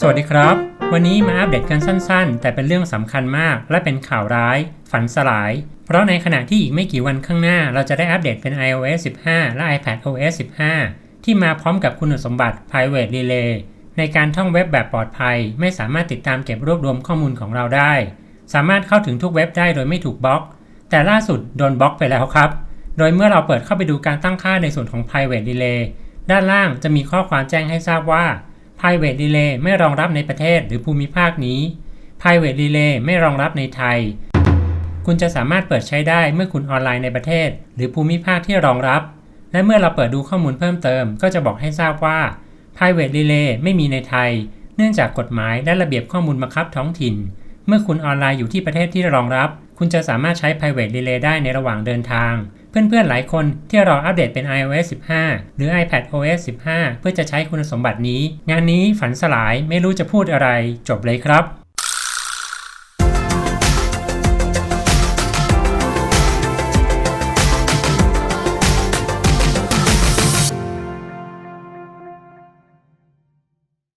สวัสดีครับ วันนี้มาอัปเดตกันสั้นๆ แต่เป็นเรื่องสำคัญมาก และเป็นข่าวร้าย ฝันสลาย เพราะในขณะที่อีกไม่กี่วันข้างหน้า เราจะได้อัปเดตเป็น iOS 15 และ iPadOS 15 ที่มาพร้อมกับคุณสมบัติ Private Relay ในการท่องเว็บแบบปลอดภัย ไม่สามารถติดตามเก็บรวบรวมข้อมูลของเราได้ สามารถเข้าถึงทุกเว็บได้โดยไม่ถูกบล็อก แต่ล่าสุดโดนบล็อกไปแล้วครับ โดยเมื่อเราเปิดเข้าไปดูการตั้งค่าในส่วนของ private relay ด้านล่างจะมีข้อความแจ้งให้ทราบว่า private relay ไม่รองรับในประเทศหรือภูมิภาคนี้ private relay ไม่รองรับในไทย คุณจะสามารถเปิดใช้ได้เมื่อคุณออนไลน์ในประเทศ หรือภูมิภาคที่รองรับ และเมื่อเราเปิดดูข้อมูลเพิ่มเติม ก็จะบอกให้ทราบว่า private relay ไม่มีในไทย เนื่องจากกฎหมายและระเบียบข้อมูลบังคับท้องถิ่น เมื่อคุณออนไลน์อยู่ที่ประเทศที่รองรับ คุณจะสามารถใช้ private relay ได้ในระหว่างเดินทาง เพื่อนๆ หลายคนที่รออัปเดตเป็น iOS 15 หรือ iPadOS 15 เพื่อจะใช้คุณสมบัตินี้ งานนี้ฝันสลายไม่รู้จะพูดอะไร จบเลยครับ